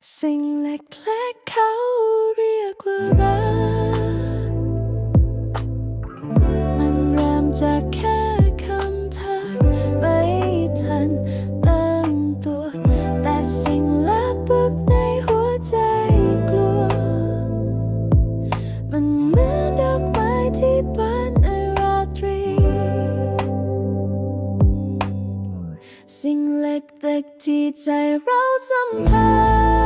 สิ่งเล็กๆเขาเรียกว่ารัก มันเริ่มจากแค่คำทักไม่ทันตั้งตัว แต่สิ่งลับบึกในหัวใจกลัว มันเหมือนดอกไม้ที่บานในราตรี สิ่งเล็กๆที่ใจเราสัมผัส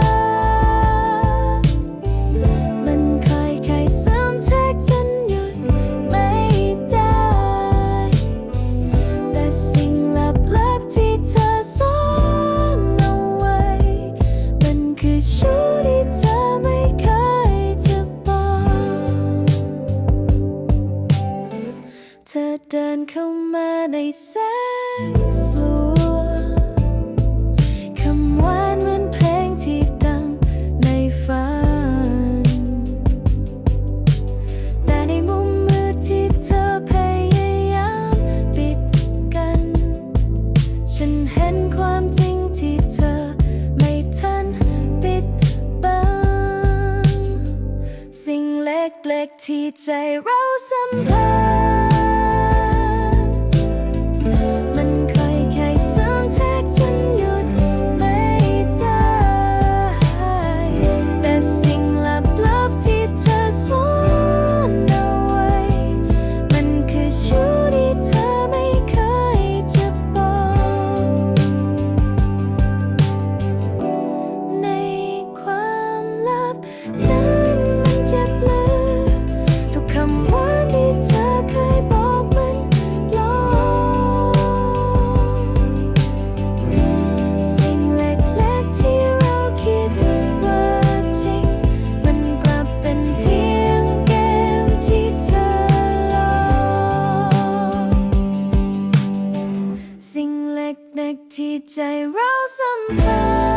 เดินเข้ามาในแสงสลัวคำหวานเหมือนเพลงที่ดังในฝัน แต่ในมุมมืดที่เธอพยายามปิดกัน ฉันเห็นความจริงที่เธอไม่ทันปิดบัง สิ่งเล็กๆที่ใจเราสัมผัส กที่ใจเราสัมผัส